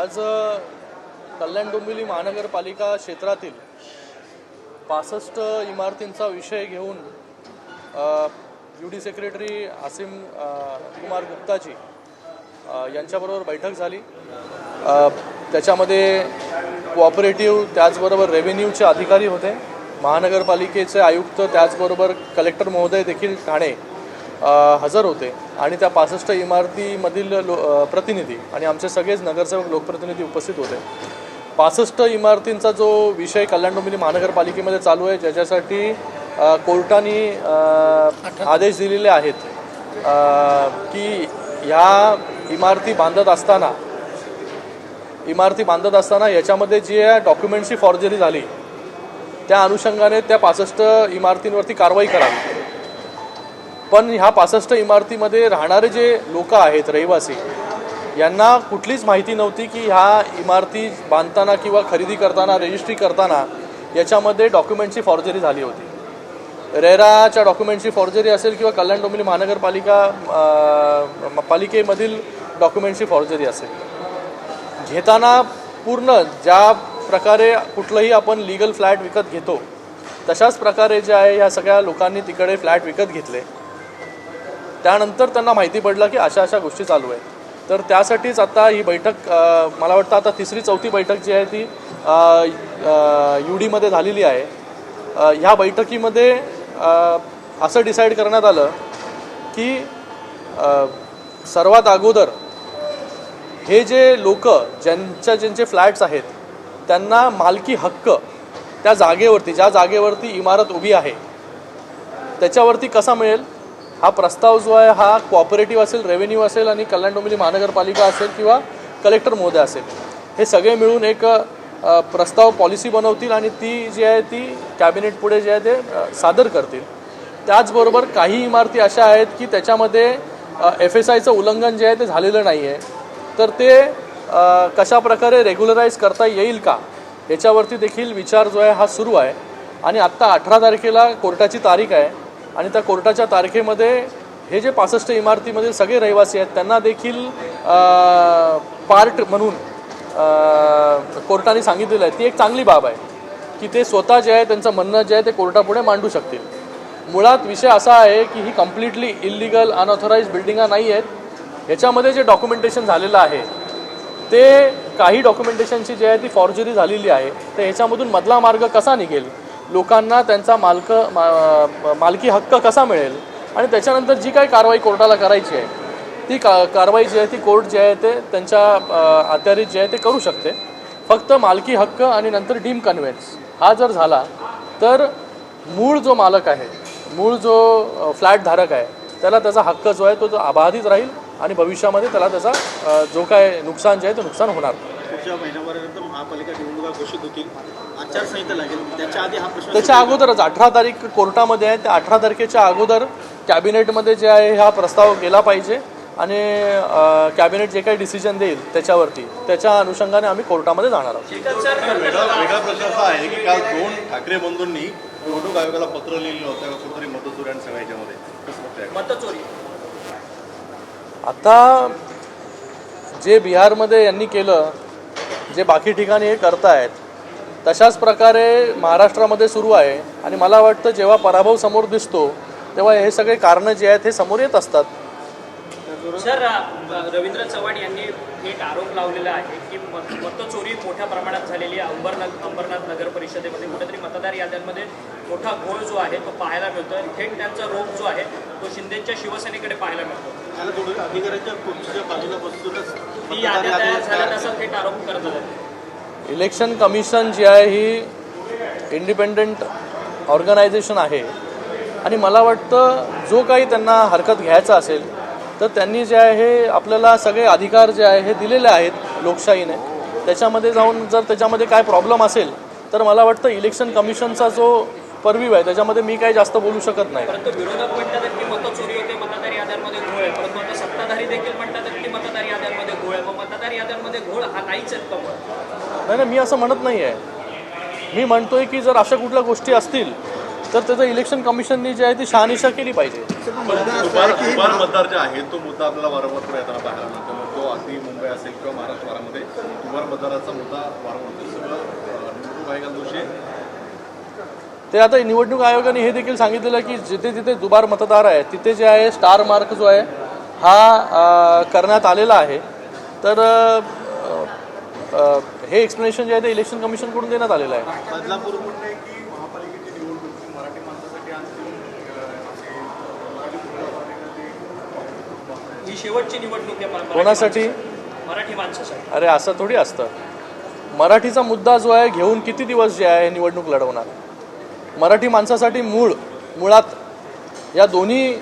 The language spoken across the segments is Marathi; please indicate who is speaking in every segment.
Speaker 1: आज कल्याण डोंबिवली महानगरपालिका क्षेत्रातील पासष्ट इमारतींचा विषय घेऊन U D secretary Asim Kumar Guptaji यांच्याबरोबर बैठक झाली. त्याच्यामध्ये कोऑपरेटिव्ह त्याचबरोबर रेव्हेन्यूचे अधिकारी होते. महानगरपालिकेचे आयुक्त त्याचबरोबर कलेक्टर महोदय देखील ठाणे. हजर होते. आणि त्या पासष्ट इमारतीमधील लो प्रतिनिधी आणि आमचे सगळेच नगरसेवक लोकप्रतिनिधी उपस्थित होते. पासष्ट इमारतींचा जो विषय कल्याण डोंबिवली महानगरपालिकेमध्ये चालू आहे ज्याच्यासाठी कोर्टाने आदेश दिलेले आहेत की ह्या इमारती बांधत असताना इमारती बांधत असताना याच्यामध्ये जी डॉक्युमेंटची फॉर्जरी झाली त्या अनुषंगाने त्या पासष्ट इमारतींवरती कारवाई करावी. पण ह्या पासष्ट इमारतीमध्ये राहणारे जे लोक आहेत रहिवासी यांना कुठलीच माहिती नव्हती की ह्या इमारती बांधताना किंवा खरेदी करताना रजिस्ट्री करताना याच्यामध्ये डॉक्युमेंटची फॉर्जरी झाली होती. रेराच्या डॉक्युमेंटची फॉर्जरी असेल किंवा कल्याण डोंबिवली महानगरपालिका पालिकेमधील डॉक्युमेंटची फॉर्जरी असेल. घेताना पूर्ण ज्या प्रकारे कुठलंही आपण लिगल फ्लॅट विकत घेतो तशाच प्रकारे जे आहे ह्या सगळ्या लोकांनी तिकडे फ्लॅट विकत घेतले. त्यानंतर त्यांना माहिती पडलं की अशा अशा गोष्टी चालू आहेत. तर त्यासाठीच आता ही बैठक मला वाटतं आता तिसरी चौथी बैठक जी आहे ती यू डीमध्ये झालेली आहे. ह्या बैठकीमध्ये असं डिसाईड करण्यात आलं की सर्वात अगोदर हे जे लोक ज्यांच्या ज्यांचे फ्लॅट्स आहेत त्यांना मालकी हक्क त्या जागेवरती ज्या जागेवरती इमारत उभी आहे त्याच्यावरती कसा मिळेल? हा प्रस्ताव जो आहे हा कॉपरेटिव्ह असेल रेव्हेन्यू असेल आणि कल्याण डोंबिवली महानगरपालिका असेल किंवा कलेक्टर महोदय असेल हे सगळे मिळून एक प्रस्ताव पॉलिसी बनवतील आणि ती जी आहे ती कॅबिनेट पुढे जे आहे ते सादर करतील. त्याचबरोबर काही इमारती अशा आहेत की त्याच्यामध्ये एफ एस आयचं उल्लंघन जे आहे ते झालेलं नाही आहे तर ते कशा प्रकारे रेग्युलराईज करता येईल का याच्यावरती देखील विचार जो आहे हा सुरू आहे. आणि आत्ता अठरा तारखेला कोर्टाची तारीख आहे. आणि त्या कोर्टाच्या तारखेमध्ये हे जे पासष्ट इमारतीमधील सगळे रहिवासी आहेत त्यांना देखील पार्ट म्हणून कोर्टाने सांगितलेलं आहे. ती एक चांगली बाब आहे की ते स्वतः जे आहे त्यांचं म्हणणं जे आहे ते कोर्टापुढे मांडू शकतील. मुळात विषय असा आहे की ही कम्प्लिटली इलिगल अनऑथराईज बिल्डिंगा नाही आहेत. ह्याच्यामध्ये जे डॉक्युमेंटेशन झालेलं आहे ते काही डॉक्युमेंटेशनची जी आहे ती फॉर्जरी झालेली आहे. तर ह्याच्यामधून मधला मार्ग कसा निघेल? लोकांना त्यांचा मालक मा- मालकी हक्क कसा मिळेल? आणि त्याच्यानंतर जी काही कारवाई कोर्टाला करायची आहे ती का कारवाई जी आहे ती कोर्ट जे आहे ते त्यांच्या अ, जे आहे ते करू शकते. फक्त मालकी हक्क आणि नंतर डीम कन्व्हेन्स. हा जर झाला तर मूळ जो मालक आहे मूळ जो फ्लॅटधारक फ्लॅट धारक आहे त्याला त्याचा हक्क जो आहे तो जो अबाधित राहील आणि भविष्यामध्ये त्याला त्याचा जो काय नुकसान जे आहे ते नुकसान होणार.
Speaker 2: पुढच्या महिन्याभरानंतर महापालिका निवडणुका घोषित होतील. आचारसंहिता लागेल. त्याच्या आधी हा प्रश्न
Speaker 1: त्याच्या अगोदरच अठरा तारीख कोर्टामध्ये आहे. त्या अठरा तारखेच्या अगोदर कॅबिनेटमध्ये जे आहे हा प्रस्ताव गेला पाहिजे आणि कॅबिनेट जे काही डिसिजन देईल त्याच्यावरती. त्याच्या अनुषंगाने आम्ही कोर्टामध्ये जाणार आहोत.
Speaker 3: वेगळा वेगळा प्रश्न असा आहे की काल दोन ठाकरे बंधूंनी निवडणूक आयोगाला पत्र लिहिलं होतं का कुठेतरी मतचोरी आणि सगळ्या?
Speaker 4: मतचोरी.
Speaker 1: आता जे बिहारमध्ये यांनी केलं जे बाकी ठिकाणी हे करतायत तशाच प्रकारे महाराष्ट्रामध्ये सुरू आहे. आणि मला वाटतं जेव्हा पराभव समोर दिसतो तेव्हा हे सगळे कारणं जे आहेत हे समोर येत असतात.
Speaker 4: सर रवींद्र चव्हाण यांनी थेट आरोप लावलेला आहे की मत मतचोरी मोठ्या प्रमाणात झालेली आहे. अंबरनाथ अंबरनाथ नगर परिषदेमध्ये कुठेतरी मतदार याद्यांमध्ये मोठा घोळ जो आहे तो पाहायला मिळतो थेट त्यांचा रोप जो आहे तो शिंदेच्या शिवसेनेकडे पाहायला मिळतो.
Speaker 2: त्याला थोडं अधिकाऱ्यांच्या खुर्चीच्या बाजूला बसूनच
Speaker 4: ती याद्या तयार थेट आरोप करत आहेत.
Speaker 1: इलेक्शन कमिशन जी आहे ही इंडिपेंडंट ऑर्गनायझेशन आहे. आणि मला वाटतं जो काही त्यांना हरकत घ्यायचा असेल तर त्यांनी जे आहे हे आपल्याला सगळे अधिकार जे आहे हे दिलेले आहेत लोकशाहीने. त्याच्यामध्ये जाऊन जर त्याच्यामध्ये काय प्रॉब्लेम असेल तर मला वाटतं इलेक्शन कमिशनचा जो परवीव आहे त्याच्यामध्ये मी काही जास्त बोलू शकत
Speaker 4: हा
Speaker 1: नाही नाही मी असं म्हणत नाही आहे मी म्हणतोय की जर अशा कुठल्या गोष्टी असतील तर त्याचं इलेक्शन कमिशननी जे आहे ती शहानिशा केली पाहिजे.
Speaker 3: दुबार मतदार जे आहे तो मुद्दा आपल्याला वारंवार पुढे येताना पाहायला मिळतो. तो अगदी मुंबई असेल किंवा महाराष्ट्रभरामध्ये दुबार मतदाराचा मुद्दा वारंवार सगळं निवडणूक आयोगांदोषी आहे.
Speaker 1: ते आता निवडणूक आयोगाने हे देखील सांगितलेलं की जिथे जिथे दुबार मतदार आहे तिथे जे आहे स्टार मार्क जो आहे हा करण्यात आलेला आहे. तर हे एक्सप्लेनेशन जे आहे ते इलेक्शन कमिशनकडून देण्यात आलेलं आहे
Speaker 2: बदलापूर
Speaker 3: म्हणणं आहे की महापालिकेची निवडणूक ही मराठी माणसासाठी अंतिम अं, असे मराठी मुद्दा
Speaker 4: ही शेवटची निवडणूक आहे
Speaker 1: कोणासाठी.
Speaker 4: मराठी माणसासाठी.
Speaker 1: अरे असं थोडी असतं. मराठीचा मुद्दा जो आहे घेऊन किती दिवस जे आहे निवडणूक लढवणार? मराठी माणसासाठी मूळ मुळात या दोन्ही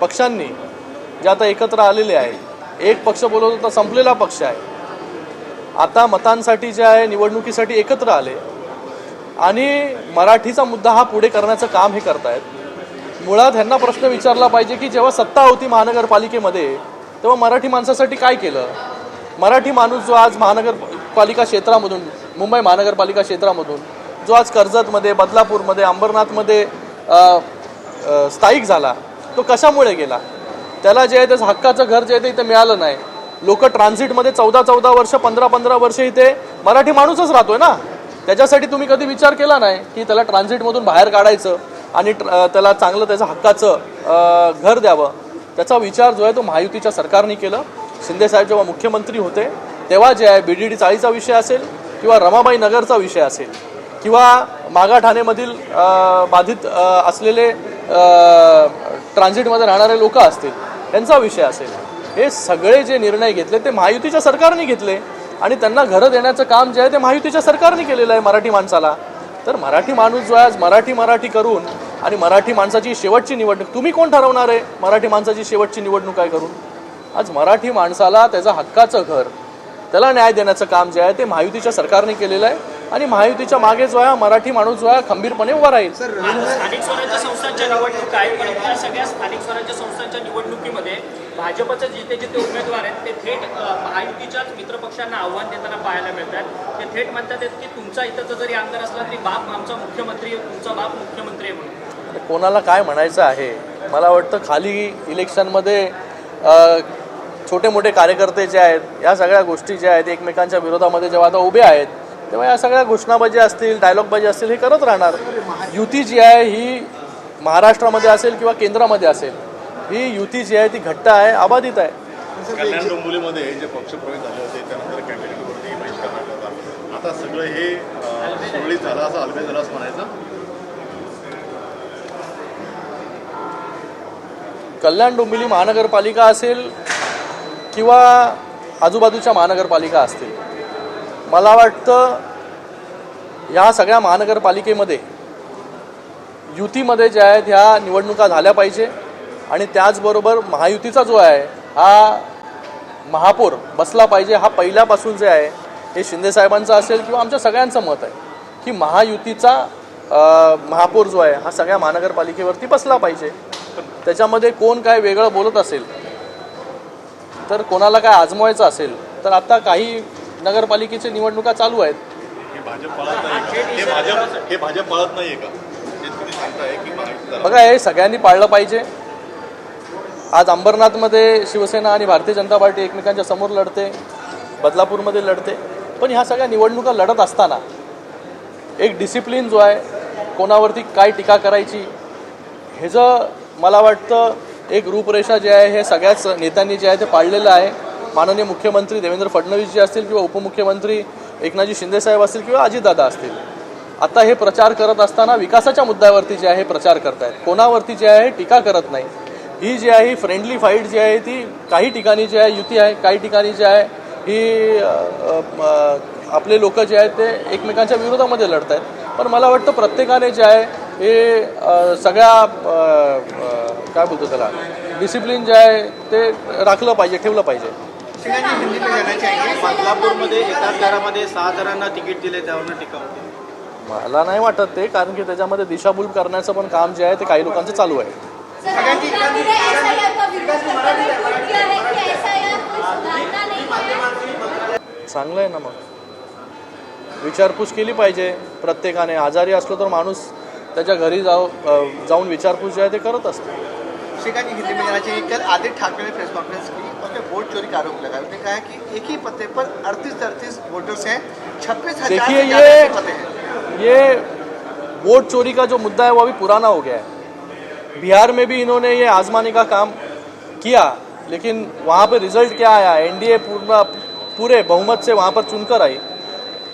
Speaker 1: पक्षांनी जे आता एकत्र आलेले आहेत एक पक्ष बोलत होता संपलेला पक्ष आहे. आता मतांसाठी जे आहे निवडणुकीसाठी एकत्र आले. आणि मराठीचा मुद्दा हा पुढे करण्याचं काम हे करतायत. मुळात ह्यांना प्रश्न विचारला पाहिजे की जेव्हा सत्ता होती महानगरपालिकेमध्ये तेव्हा मराठी माणसासाठी काय केलं? मराठी माणूस जो आज महानगरपालिका क्षेत्रामधून मुंबई महानगरपालिका क्षेत्रामधून जो आज कर्जतमध्ये बदलापूरमध्ये अंबरनाथमध्ये स्थायिक झाला तो कशामुळे गेला? त्याला जे आहे त्याचं हक्काचं घर जे आहे ते इथे मिळालं नाही. लोक ट्रान्झिटमध्ये चौदा चौदा वर्ष पंधरा पंधरा वर्ष इथे मराठी माणूसच राहतोय ना? त्याच्यासाठी तुम्ही कधी विचार केला नाही की त्याला ट्रान्झिटमधून बाहेर काढायचं? आणि ट्र- त्याला चांगलं त्याचं हक्काचं घर द्यावं. त्याचा विचार जो आहे तो महायुतीच्या सरकारने केलं. शिंदेसाहेब जेव्हा मुख्यमंत्री होते तेव्हा जे आहे बी डी डी चाळीचा विषय असेल किंवा रमाबाई नगरचा विषय असेल किंवा मागा ठाणेमधील बाधित असलेले ट्रान्झिटमध्ये राहणारे लोक असतील त्यांचा विषय असेल. हे सगळे जे निर्णय घेतले ते महायुतीच्या सरकारने घेतले. आणि त्यांना घरं देण्याचं काम जे आहे ते महायुतीच्या सरकारने केलेलं आहे मराठी माणसाला. तर मराठी माणूस जो आहे आज मराठी मराठी करून आणि मराठी माणसाची शेवटची निवडणूक तुम्ही कोण ठरवणार आहे? मराठी माणसाची शेवटची निवडणूक काय करून? आज मराठी माणसाला त्याचं हक्काचं घर त्याला न्याय देण्याचं काम जे आहे ते महायुतीच्या सरकारने केलेलं आहे. आणि महायुतीच्या मागे जो आहे मराठी माणूस जो आहे खंबीरपणे उभा राहील.
Speaker 4: स्थानिक स्वराज्य संस्थांच्या निवडणूक आहेत या सगळ्या स्थानिक स्वराज्य संस्थांच्या निवडणुकीमध्ये भाजपचे जिथे जिथे उमेदवार आहेत ते थेट महायुतीच्याच मित्रपक्षांना आव्हान देताना पाहायला मिळतात. ते थेट म्हणतात की तुमचा इथं जरी आमदार असला तरी बाप आमचा मुख्यमंत्री आहे तुमचा बाप मुख्यमंत्री आहे म्हणून.
Speaker 1: कोणाला काय म्हणायचं आहे? मला वाटतं खाली इलेक्शनमध्ये छोटे मोठे कार्यकर्ते जे आहेत या सगळ्या गोष्टी ज्या आहेत एकमेकांच्या विरोधामध्ये जेव्हा आता उभे आहेत तेव्हा या सगळ्या घोषणाबाजी असतील डायलॉगबाजी असतील हे करत राहणार. युती जी आहे ही महाराष्ट्रामध्ये असेल किंवा केंद्रामध्ये असेल. ही युती जी आहे ती घट्ट आहे अबाधित आहे.
Speaker 3: कल्याण डोंबिवलीमध्ये जे पक्षप्रवेश झाले होते त्यानंतर कॅन्डिडेटवरती बहिष्कार टाकला होता. आता सगळं हे सुरळीत झालं असं अलबे झालं असं म्हणायचं?
Speaker 1: कल्याण डोंबिवली महानगरपालिका असेल किंवा आजूबाजूच्या महानगरपालिका असतील मला वाटतं या सगळ्या महानगरपालिकेमध्ये युतीमध्ये ज्या आहेत ह्या निवडणुका झाल्या पाहिजे. आणि त्याचबरोबर महायुतीचा जो आहे हा महापौर बसला पाहिजे हा पहिल्यापासून जे आहे हे शिंदेसाहेबांचं असेल किंवा आमच्या सगळ्यांचं मत आहे की महायुतीचा महापौर जो आहे हा सगळ्या महानगरपालिकेवरती बसला पाहिजे. त्याच्यामध्ये कोण काय वेगळं बोलत असेल तर कोणाला काय आजमवायचं असेल तर आता काही नगरपालिकेच्या निवडणुका चालू आहेत. बघा हे सगळ्यांनी पाळलं पाहिजे. आज अंबरनाथमध्ये शिवसेना आणि भारतीय जनता पार्टी एकमेकांच्या समोर लढते बदलापूरमध्ये लढते. पण ह्या सगळ्या निवडणुका लढत असताना एक डिसिप्लिन जो आहे कोणावरती काय टीका करायची ह्याचं मला वाटतं एक रूपरेषा जे आहे हे सगळ्याच नेत्यांनी जे आहे ते पाळलेलं आहे. माननीय मुख्यमंत्री देवेंद्र फडणवीस जे असतील किंवा उपमुख्यमंत्री एकनाथजी शिंदेसाहेब असतील किंवा अजितदादा असतील आता हे प्रचार करत असताना विकासाच्या मुद्द्यावरती जे आहे प्रचार करतायत. कोणावरती जे आहे टीका करत नाही ही जी आहे ही फ्रेंडली फाईट जी आहे ती काही ठिकाणी जी आहे युती आहे काही ठिकाणी जी आहे ही आपले लोक जे आहेत ते एकमेकांच्या विरोधामध्ये लढत आहेत पण मला वाटतं प्रत्येकाने जे आहे हे सगळ्या काय बोलतो त्याला डिसिप्लिन जे आहे ते राखलं पाहिजे ठेवलं पाहिजे.
Speaker 2: बदलापूरमध्ये एकाच घरामध्ये सहा जणांना तिकीट दिले त्यावर टीका होती.
Speaker 1: मला नाही वाटत ते कारण की त्याच्यामध्ये दिशाभूल करण्याचं पण काम जे आहे ते काही लोकांचं चालू आहे.
Speaker 5: है है?
Speaker 1: चांगलं आहे ना मग. विचारपूस केली पाहिजे. प्रत्येकाने आजारी असलो तर माणूस त्याच्या घरी जाऊ जाऊन विचारपूस जे आहे ते करत असतो.
Speaker 6: श्रीकांत हिंदी में जाना चाहिए कल आदित्य ठाकरे ने प्रेस कॉन्फ्रेंस की और वोट चोरी का आरोप लगा उसने कहा कि एक ही पते पर अड़तीस अड़तीस वोटर्स हैं छब्बीस हज़ार
Speaker 1: ये
Speaker 6: पते हैं।
Speaker 1: ये वोट चोरी का जो मुद्दा है वो अभी पुराना हो गया है. बिहार में भी इन्होंने ये आजमाने का काम किया, लेकिन वहाँ पर रिज़ल्ट क्या आया? एनडीए पूरा, पूरे बहुमत से वहाँ पर चुनकर आई।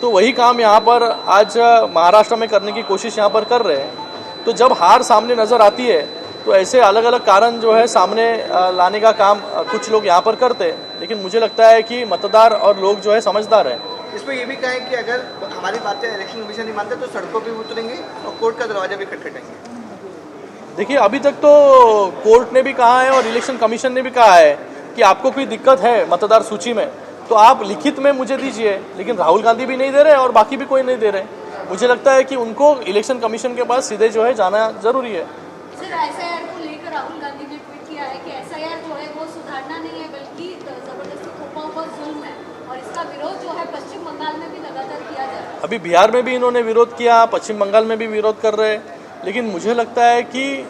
Speaker 1: तो वही काम यहाँ पर आज महाराष्ट्र में करने की कोशिश यहाँ पर कर रहे हैं। तो जब हार सामने नज़र आती है तो ऐसे अलग अलग कारण जो है सामने लाने का काम कुछ लोग यहाँ पर करते हैं। लेकिन मुझे लगता है कि मतदार और लोग जो है समझदार हैं।
Speaker 6: इसमें ये भी कहें कि अगर हमारी बातें इलेक्शन कमीशन नहीं मानते तो सड़कों पर उतरेंगे और कोर्ट का दरवाज़ा भी खटखटेंगे
Speaker 1: देखिए अभी तक तो कोर्ट ने भी कहा है और इलेक्शन कमीशन ने भी कहा है कि आपको कोई दिक्कत है मतदार सूची में तो आप लिखित में मुझे दीजिए। लेकिन राहुल गांधी भी नहीं दे रहे और बाकी भी कोई नहीं दे रहे। मुझे लगता है कि उनको इलेक्शन कमीशन के पास सीधे जो है जाना ज़रूरी है।
Speaker 5: सर एसआईआर को लेकर राहुल गांधी ने ट्वीट किया है कि एसआईआर जो है वो सुधारना नहीं है बल्कि ज़बरदस्ती थोपा हुआ जुल्म है और इसका विरोध जो है पश्चिम बंगाल में भी लगातार किया जा रहा है।
Speaker 1: अभी बिहार में भी इन्होंने विरोध किया पश्चिम बंगाल में भी विरोध कर रहे। हैं लेकिन मुझे लगता है कि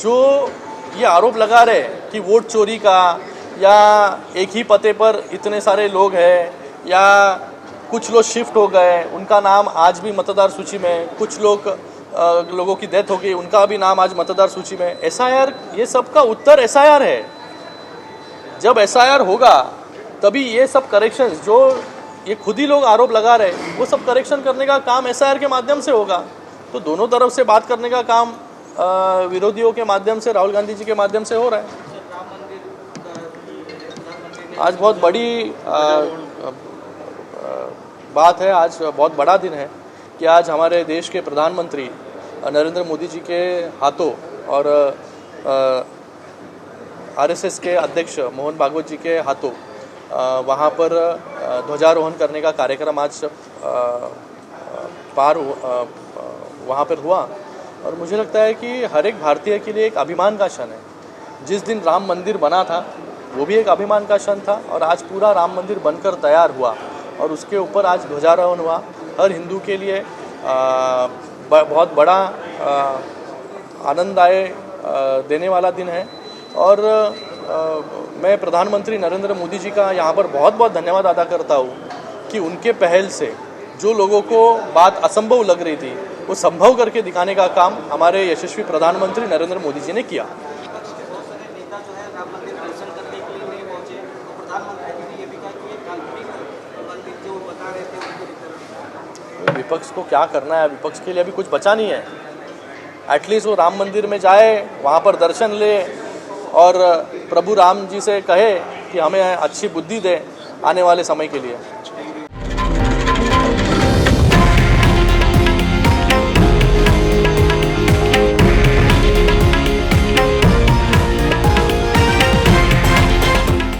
Speaker 1: जो ये आरोप लगा रहे कि वोट चोरी का, या एक ही पते पर इतने सारे लोग हैं, या कुछ लोग शिफ्ट हो गए, उनका नाम आज भी मतदार सूची में, कुछ लोग लोगों की डेथ हो गई, उनका भी नाम आज मतदार सूची में। एसआईआर ये सब का उत्तर एसआईआर है। जब एसआईआर होगा, तभी ये सब करेक्शंस जो ये खुद ही लोग आरोप लगा रहे वो सब करेक्शन करने का काम एसआईआर के माध्यम से होगा। तो दोनों तरफ़ से बात करने का काम विरोधियों के माध्यम से, राहुल गांधी जी के माध्यम से हो रहा है। आज बहुत बड़ी बात है, आज बहुत बड़ा दिन है कि आज हमारे देश के प्रधानमंत्री नरेंद्र मोदी जी के हाथों और आरएसएस के अध्यक्ष मोहन भागवत जी के हाथों वहाँ पर ध्वजारोहण करने का कार्यक्रम आज पार वहाँ पर हुआ। और मुझे लगता है कि हर एक भारतीय के लिए एक अभिमान का क्षण है। जिस दिन राम मंदिर बना था वो भी एक अभिमान का क्षण था और आज पूरा राम मंदिर बनकर तैयार हुआ और उसके ऊपर आज ध्वजारोहण हुआ। हर हिंदू के लिए ब- बहुत बड़ा आनंददाय देने वाला दिन है। और अ, मैं प्रधानमंत्री नरेंद्र मोदी जी का यहाँ पर बहुत बहुत धन्यवाद अदा करता हूँ कि उनके पहल से जो लोगों को बात असंभव लग रही थी वो संभव करके दिखाने का काम हमारे यशस्वी प्रधानमंत्री नरेंद्र मोदी जी ने किया। विपक्ष को क्या करना है? विपक्ष के लिए अभी कुछ बचा नहीं है। एटलीस्ट वो राम मंदिर में जाए, वहाँ पर दर्शन ले और प्रभु राम जी से कहे कि हमें अच्छी बुद्धि दे आने वाले समय के लिए।